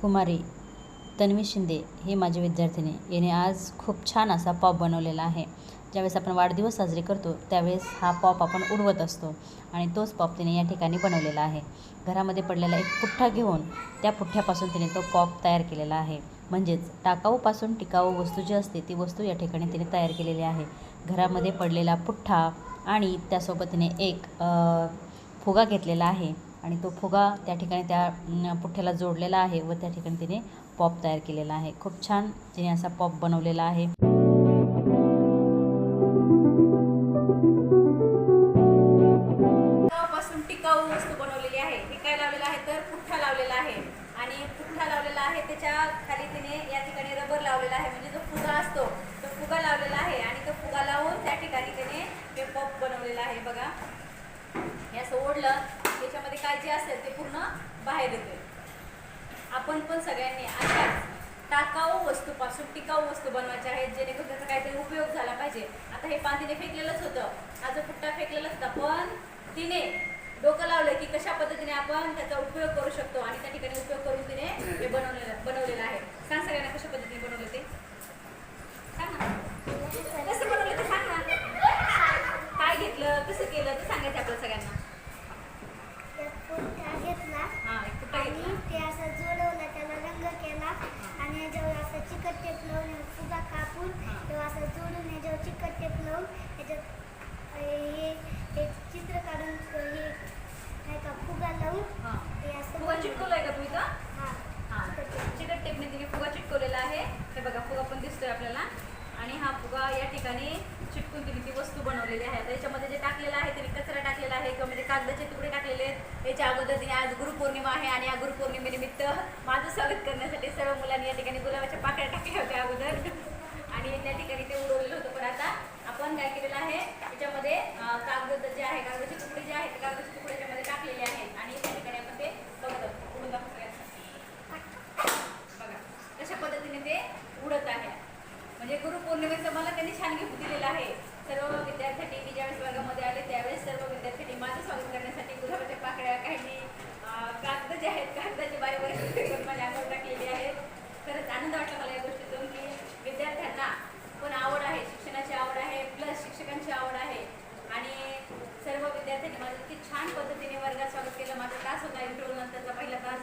कुमारी तन्वी शिंदे ही माझी विद्यार्थिनी. याने आज खूप छान असा पॉप बनवलेला आहे. ज्यावेळेस आपण वाढदिवस साजरे करतो त्यावेळेस हा पॉप आपण उडवत असतो आणि तोच पॉप तिने या ठिकाणी बनवलेला आहे. घरामध्ये पडलेला एक पुठ्ठा घेऊन त्या पुठ्ठ्यापासून तिने तो पॉप तयार केलेला आहे. म्हणजेच टाकाऊपासून टिकाऊ वस्तू जी असते ती वस्तू या ठिकाणी तिने तयार केलेली आहे. घरामध्ये पडलेला पुठ्ठा आणि त्यासोबत तिने एक फुगा घेतलेला आहे. आणि तो फुगा त्या ठिकाणी त्या पुठ्ठ्याला जोडलेला आहे व त्या ठिकाणी तिने पॉप तयार केलेला आहे. खूप छान तिने असा पॉप बनवलेला आहे. पासून टिकाऊ वस्तू बनवलेली आहे. हे काय लावलेलं आहे तर पुठ्ठा लावलेला आहे. आणि पुठ्ठा लावलेला आहे त्याच्याखाली तिने या ठिकाणी रबर लावलेला आहे. म्हणजे जो फुगा असतो तो फुगा लावलेला आहे आणि तो फुगा लावून त्या ठिकाणी तिने हे पॉप बनवलेला आहे. बघा. हे असं ओढलं. त्याच्यामध्ये काय जे असेल ते पूर्ण बाहेर येते आपण पण सगळ्यांनी अशाच टाकाऊ वस्तूपासून टिकाऊ वस्तू बनवायच्या आहेत जेणेकरून त्याचा काहीतरी उपयोग झाला पाहिजे. आता हे पान तिने फेकलेलंच होतं. हा फुट्टा पुट्टा फेकलेलाच होता पण तिने डोकं लावलं की कशा पद्धतीने आपण त्याचा उपयोग करू शकतो आणि त्या ठिकाणी उपयोग करून तिने हे बनवलेलं बनवलं आहे सांग सगळ्यांना कशा पद्धतीने बनवलं ते सांग ना कसं बनवलं ते सांग ना काय घेतलं कसं केलं ते सांगायचं आपल्या सगळ्यांना पुठ्ठा घेतला हा एक पुट्टा आणि घेतला ते असं जोडवलं त्याला रंग केला आणि याच्यावर असं चिकट टेप लावून फुगा कापून हा. तेव्हा असं जोडून याच्यावर चिकट टेप लावून त्याच्यात अ, हे हे चित्र काढून अ, हे काय का फुगा लावून हा ते असं फुगा चिटकवलाय का तू इथं हा हा चिकट टेप. चिकट टेपने तिने फुगा चिटकवलेला आहे. हे बघा फुगा पण दिसतोय आपल्याला. आणि हा फुगा या ठिकाणी चिटकून तिने ती वस्तू बनवलेली आहे. आता याच्यामध्ये जे टाकलेलं आहे तिने कचरा टाकलेला आहे किंवा म्हणजे कागदाचे तुकडे टाकलेले आहेत. याच्या अगोदर तिने आज गुरुपौर्णिमा आहे आणि या गुरुपौर्णिमेनिमित्त माझं स्वागत करण्यासाठी सर्व मुलांनी या ठिकाणी गुलाबाच्या पाकळ्या टाकल्या होत्या अगोदर. आणि त्या ठिकाणी ते उडवलेलं होतं. पण आता आपण काय केलेलं आहे त्याच्यामध्ये कागद जे आहे कागदाचे तुकडे जे आहेत कागदाचे तुकडे त्याच्यामध्ये टाकलेले आहेत आणि त्या ठिकाणी आपण ते बघत आहोत उडून दाखव सगळ्यांना. बघा कशा पद्धतीने ते उडत आहे म्हणजे गुरुपौर्णिमेचं मला त्यांनी छान गिफ्ट दिलेलं आहे. सर्व विद्यार्थ्यांनी मी ज्यावेळेस वर्गामध्ये आले. त्यावेळेस सर्व विद्यार्थ्यांनी माझं स्वागत करण्यासाठी गुलाबाच्या पाकड्या काही कागद जे आहेत कागदाचे बारीक माझ्या अंगावर टाकलेली आहेत. खरंच आनंद वाटला मला या गोष्टीतून की विद्यार्थ्यांना पण आवड आहे. शिक्षणाची आवड आहे प्लस शिक्षकांची आवड आहे. आणि सर्व विद्यार्थ्यांनी माझं इतकी छान पद्धतीने वर्गात स्वागत केलं. माझा तास होता इंटरव्ह्यू नंतरचा पहिला तास.